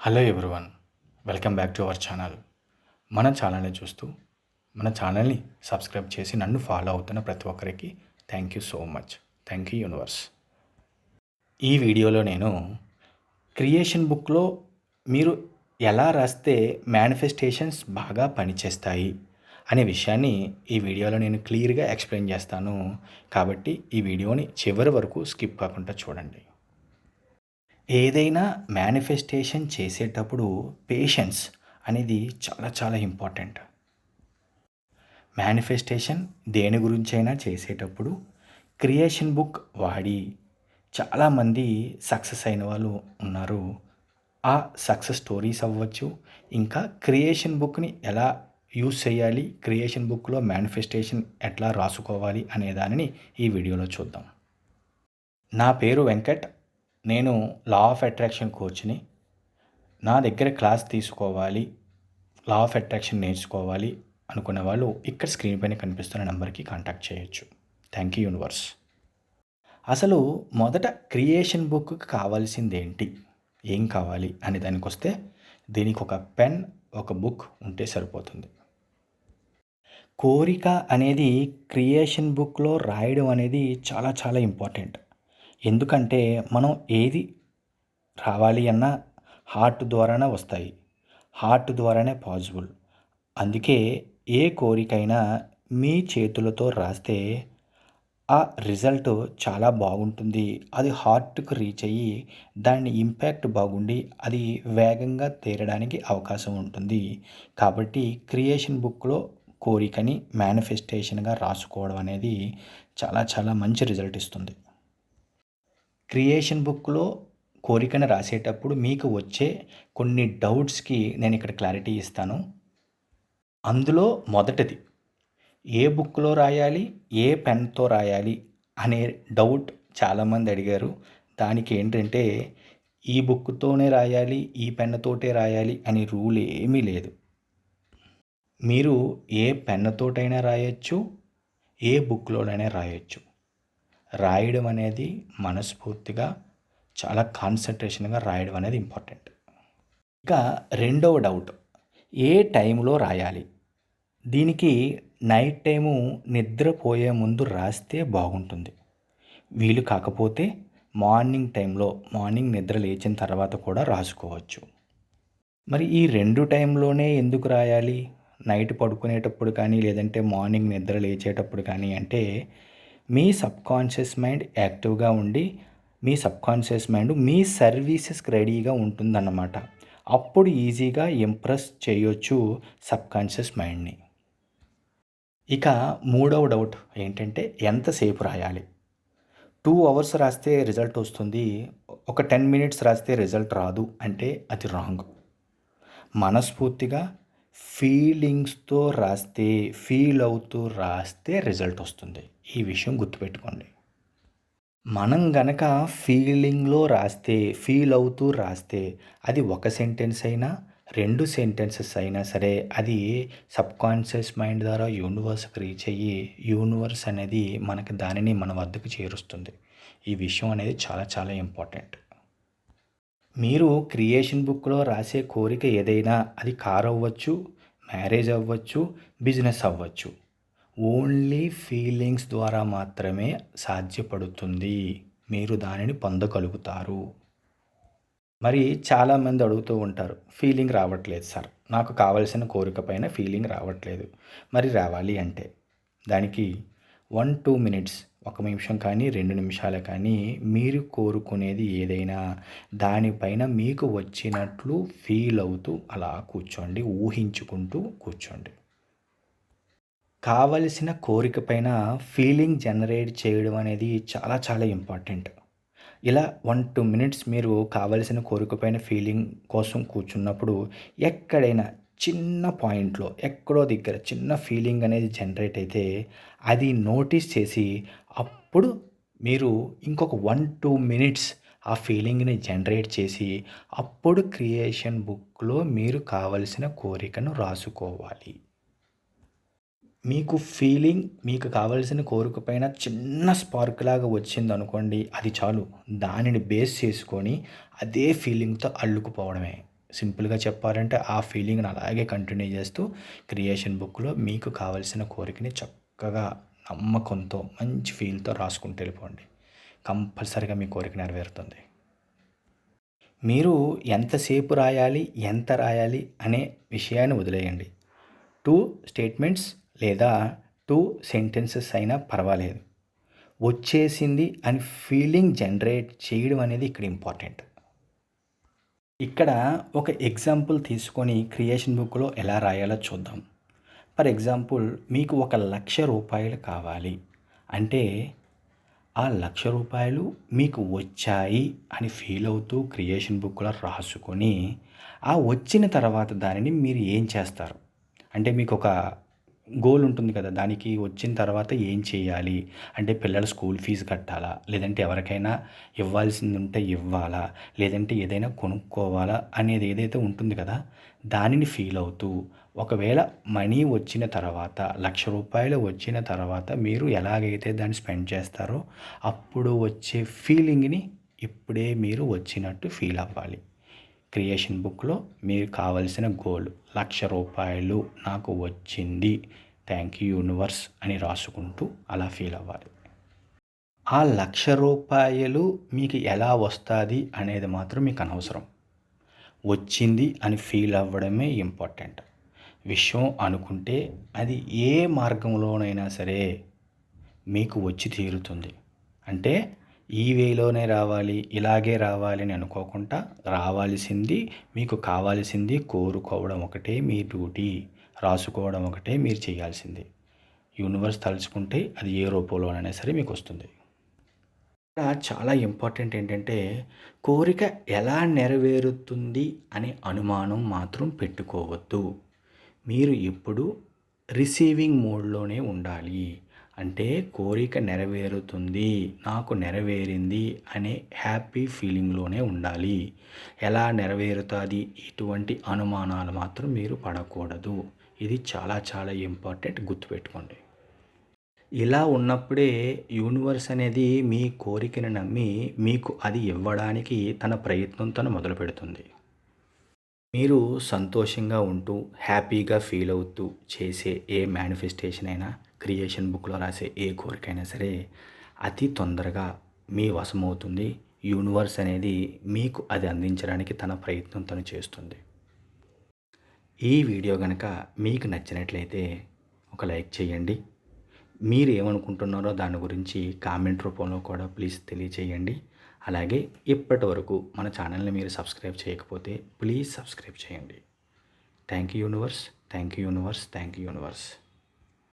Hello everyone welcome back to our channel మన ఛానల్ని చూస్తూ మన ఛానల్ని సబ్స్క్రైబ్ చేసి నన్ను ఫాలో అవుతున్న ప్రతి ఒక్కరికి thank you so much thank you universe ఈ వీడియోలో నేను క్రియేషన్ బుక్లో మీరు ఎలా రాస్తే మేనిఫెస్టేషన్స్ బాగా పనిచేస్తాయి అనే విషయాన్ని ఈ వీడియోలో నేను క్లియర్గా ఎక్స్ప్లెయిన్ చేస్తాను. కాబట్టి ఈ వీడియోని చివరి వరకు స్కిప్ కాకుండా చూడండి. ఏదైనా మేనిఫెస్టేషన్ చేసేటప్పుడు పేషెన్స్ అనేది చాలా చాలా ఇంపార్టెంట్ మేనిఫెస్టేషన్ దేని గురించైనా చేసేటప్పుడు క్రియేషన్ బుక్ వాడి చాలామంది సక్సెస్ అయిన వాళ్ళు ఉన్నారు. ఆ సక్సెస్ స్టోరీస్ అవ్వచ్చు ఇంకా క్రియేషన్ బుక్ని ఎలా యూజ్ చేయాలి క్రియేషన్ బుక్లో మేనిఫెస్టేషన్ ఎట్లా రాసుకోవాలి అనే దానిని ఈ వీడియోలో చూద్దాం. నా పేరు వెంకట్ నేను లా ఆఫ్ అట్రాక్షన్ కోచ్ని నా. దగ్గర క్లాస్ తీసుకోవాలి లా ఆఫ్ అట్రాక్షన్ నేర్చుకోవాలి అనుకునే వాళ్ళు ఇక్కడ స్క్రీన్ పైన కనిపిస్తున్న నెంబర్కి కాంటాక్ట్ చేయొచ్చు. థ్యాంక్ యూ యూనివర్స్ అసలు మొదట క్రియేషన్ బుక్ కావాల్సింది ఏంటి? ఏం కావాలి అనే దానికి వస్తే దీనికి ఒక పెన్ ఒక బుక్ ఉంటే సరిపోతుంది. కోరిక అనేది క్రియేషన్ బుక్లో రాయడం అనేది చాలా చాలా ఇంపార్టెంట్ ఎందుకంటే మనం ఏది రావాలి అన్నా హార్ట్ ద్వారానే వస్తాయి. హార్ట్ ద్వారానే పాసిబుల్ అందుకే ఏ కోరికైనా మీ చేతులతో రాస్తే ఆ రిజల్ట్ చాలా బాగుంటుంది. అది హార్ట్కు రీచ్ అయ్యి దాని ఇంపాక్ట్ బాగుండి అది వేగంగా తీరడానికి అవకాశం ఉంటుంది. కాబట్టి క్రియేషన్ బుక్లో కోరికని మేనిఫెస్టేషన్గా రాసుకోవడం అనేది చాలా చాలా మంచి రిజల్ట్ ఇస్తుంది. క్రియేషన్ బుక్లో కోరికను రాసేటప్పుడు మీకు వచ్చే కొన్ని డౌట్స్కి నేను ఇక్కడ క్లారిటీ ఇస్తాను. అందులో మొదటిది ఏ బుక్లో రాయాలి ఏ పెన్తో రాయాలి అనే డౌట్ చాలామంది అడిగారు. దానికి ఏంటంటే ఈ బుక్తోనే రాయాలి ఈ పెన్నుతోటే రాయాలి అనే రూల్ ఏమీ లేదు. మీరు ఏ పెన్నుతోటైనా రాయొచ్చు ఏ బుక్లోనైనా రాయొచ్చు. రాయడం అనేది మనస్ఫూర్తిగా చాలా కాన్సన్ట్రేషన్గా రాయడం అనేది ఇంపార్టెంట్ ఇక రెండవ డౌట్ ఏ టైంలో రాయాలి? దీనికి నైట్ టైము నిద్రపోయే ముందు రాస్తే బాగుంటుంది. వీలు కాకపోతే మార్నింగ్ టైంలో మార్నింగ్ నిద్ర లేచిన తర్వాత కూడా రాసుకోవచ్చు. మరి ఈ రెండు టైంలోనే ఎందుకు రాయాలి? నైట్ పడుకునేటప్పుడు కానీ లేదంటే మార్నింగ్ నిద్ర లేచేటప్పుడు కానీ అంటే మీ సబ్కాన్షియస్ మైండ్ యాక్టివ్గా ఉండి మీ సబ్కాన్షియస్ మైండ్ మీ సర్వీసెస్కి రెడీగా ఉంటుందన్నమాట. అప్పుడు ఈజీగా ఇంప్రెస్ చేయొచ్చు సబ్కాన్షియస్ మైండ్ని. ఇక మూడవ డౌట్ ఏంటంటే ఎంతసేపు రాయాలి? టూ అవర్స్ రాస్తే రిజల్ట్ వస్తుంది ఒక టెన్ మినిట్స్ రాస్తే రిజల్ట్ రాదు అంటే అది రాంగ్. మనస్ఫూర్తిగా ఫీలింగ్స్తో రాస్తే ఫీల్ అవుతూ రాస్తే రిజల్ట్ వస్తుంది. ఈ విషయం గుర్తుపెట్టుకోండి. మనం గనక ఫీలింగ్లో రాస్తే ఫీల్ అవుతూ రాస్తే అది ఒక సెంటెన్స్ అయినా రెండు సెంటెన్సెస్ అయినా సరే అది సబ్కాన్షియస్ మైండ్ ద్వారా యూనివర్స్కి రీచ్ అయ్యి యూనివర్స్ అనేది మనకి దానిని మన వద్దకు చేరుస్తుంది. ఈ విషయం అనేది చాలా చాలా ఇంపార్టెంట్ మీరు క్రియేషన్ బుక్లో రాసే కోరిక ఏదైనా అది కార్ అవ్వచ్చు మ్యారేజ్ అవ్వచ్చు బిజినెస్ అవ్వచ్చు. ఓన్లీ ఫీలింగ్స్ ద్వారా మాత్రమే సాధ్యపడుతుంది. మీరు దానిని పొందగలుగుతారు. మరి చాలామంది అడుగుతూ ఉంటారు ఫీలింగ్ రావట్లేదు సార్. నాకు కావలసిన కోరిక పైన ఫీలింగ్ రావట్లేదు. మరి రావాలి అంటే? దానికి వన్ టూ మినిట్స్ ఒక నిమిషం కానీ రెండు నిమిషాలు కానీ మీరు కోరుకునేది ఏదైనా దానిపైన మీకు వచ్చినట్లు ఫీల్ అవుతూ అలా కూర్చోండి ఊహించుకుంటూ కూర్చోండి. కావలసిన కోరిక పైన ఫీలింగ్ జనరేట్ చేయడం అనేది చాలా చాలా ఇంపార్టెంట్ ఇలా వన్ టూ మినిట్స్ మీరు కావలసిన కోరికపైన ఫీలింగ్ కోసం కూర్చున్నప్పుడు ఎక్కడైనా చిన్న పాయింట్లో ఎక్కడో దగ్గర చిన్న ఫీలింగ్ అనేది జనరేట్ అయితే అది నోటీస్ చేసి అప్పుడు మీరు ఇంకొక వన్ టూ మినిట్స్ ఆ ఫీలింగ్ని జనరేట్ చేసి అప్పుడు క్రియేషన్ బుక్లో మీరు కావలసిన కోరికను రాసుకోవాలి. మీకు ఫీలింగ్ మీకు కావలసిన కోరిక పైన చిన్న స్పార్క్ లాగా వచ్చింది అనుకోండి అది చాలు. దానిని బేస్ చేసుకొని అదే ఫీలింగ్తో అల్లుకుపోవడమే. సింపుల్గా చెప్పాలంటే ఆ ఫీలింగ్ని అలాగే కంటిన్యూ చేస్తూ క్రియేషన్ బుక్లో మీకు కావలసిన కోరికని చక్కగా నమ్మకంతో మంచి ఫీల్తో రాసుకుంటూ వెళ్ళిపోండి. కంపల్సరిగా మీ కోరిక నెరవేరుతుంది. మీరు ఎంతసేపు రాయాలి ఎంత రాయాలి అనే విషయాన్ని వదిలేయండి. టూ స్టేట్మెంట్స్ లేదా టూ సెంటెన్సెస్ అయినా పర్వాలేదు. వచ్చేసింది అని ఫీలింగ్ జనరేట్ చేయడం అనేది ఇక్కడ ఇంపార్టెంట్. ఇక్కడ ఒక ఎగ్జాంపుల్ తీసుకొని క్రియేషన్ బుక్లో ఎలా రాయాలో చూద్దాం. ఫర్ ఎగ్జాంపుల్ మీకు ఒక లక్ష రూపాయలు కావాలి. అంటే ఆ లక్ష రూపాయలు మీకు వచ్చాయి అని ఫీల్ అవుతూ క్రియేషన్ బుక్లో రాసుకొని ఆ వచ్చిన తర్వాత దానిని మీరు ఏం చేస్తారు? అంటే మీకు ఒక గోల్ ఉంటుంది కదా దానికి వచ్చిన తర్వాత ఏం చేయాలి? అంటే పిల్లల స్కూల్ ఫీజు కట్టాలా? లేదంటే ఎవరికైనా ఇవ్వాల్సింది ఉంటే ఇవ్వాలా? లేదంటే ఏదైనా కొనుక్కోవాలా? అనేది ఏదైతే ఉంటుంది కదా దానిని ఫీల్ అవుతూ ఒకవేళ మనీ వచ్చిన తర్వాత లక్ష రూపాయలు వచ్చిన తర్వాత మీరు ఎలాగైతే దాన్ని స్పెండ్ చేస్తారో అప్పుడు వచ్చే ఫీలింగ్ని ఇప్పుడే మీరు వచ్చినట్టు ఫీల్ అవ్వాలి. క్రియేషన్ బుక్లో మీరు కావలసిన గోల్ లక్ష రూపాయలు నాకు వచ్చింది థ్యాంక్ యూ యూనివర్స్ అని రాసుకుంటూ అలా ఫీల్ అవ్వాలి. ఆ లక్ష రూపాయలు మీకు ఎలా వస్తుంది అనేది మాత్రం మీకు అనవసరం. వచ్చింది అని ఫీల్ అవ్వడమే ఇంపార్టెంట్. విషయం అనుకుంటే అది ఏ మార్గంలోనైనా సరే మీకు వచ్చి తీరుతుంది. అంటే ఈ వేలోనే రావాలి ఇలాగే రావాలి అని అనుకోకుండా రావాల్సింది మీకు కావాల్సింది కోరుకోవడం ఒకటే మీ డ్యూటీ రాసుకోవడం ఒకటే మీరు చేయాల్సింది. యూనివర్స్ తలుచుకుంటే అది ఏ రూపంలోనైనా సరే మీకు వస్తుంది. ఇక్కడ చాలా ఇంపార్టెంట్ ఏంటంటే కోరిక ఎలా నెరవేరుతుంది అనే అనుమానం మాత్రం పెట్టుకోవద్దు. మీరు ఎప్పుడు రిసీవింగ్ మోడ్లోనే ఉండాలి. అంటే కోరిక నెరవేరుతుంది నాకు నెరవేరింది అనే హ్యాపీ ఫీలింగ్లోనే ఉండాలి. ఎలా నెరవేరుతుంది? ఇటువంటి అనుమానాలు మాత్రం మీరు పడకూడదు. ఇది చాలా చాలా ఇంపార్టెంట్ గుర్తుపెట్టుకోండి. ఇలా ఉన్నప్పుడే యూనివర్స్ అనేది మీ కోరికను నమ్మి మీకు అది ఇవ్వడానికి తన ప్రయత్నం తను మొదలు పెడుతుంది. మీరు సంతోషంగా ఉంటూ హ్యాపీగా ఫీల్ అవుతూ చేసే ఏ మేనిఫెస్టేషన్ అయినా క్రియేషన్ బుక్లో రాసే ఏ కోరికైనా సరే అతి తొందరగా మీ వశమవుతుంది. యూనివర్స్ అనేది మీకు అది అందించడానికి తన ప్రయత్నం తను చేస్తుంది. ఈ వీడియో కనుక మీకు నచ్చినట్లయితే ఒక లైక్ చేయండి. మీరు ఏమనుకుంటున్నారో దాని గురించి కామెంట్ రూపంలో కూడా ప్లీజ్ తెలియచేయండి. అలాగే ఇప్పటి వరకు మన ఛానల్ని మీరు సబ్స్క్రైబ్ చేయకపోతే ప్లీజ్ సబ్స్క్రైబ్ చేయండి. Thank you universe thank you universe thank you universe.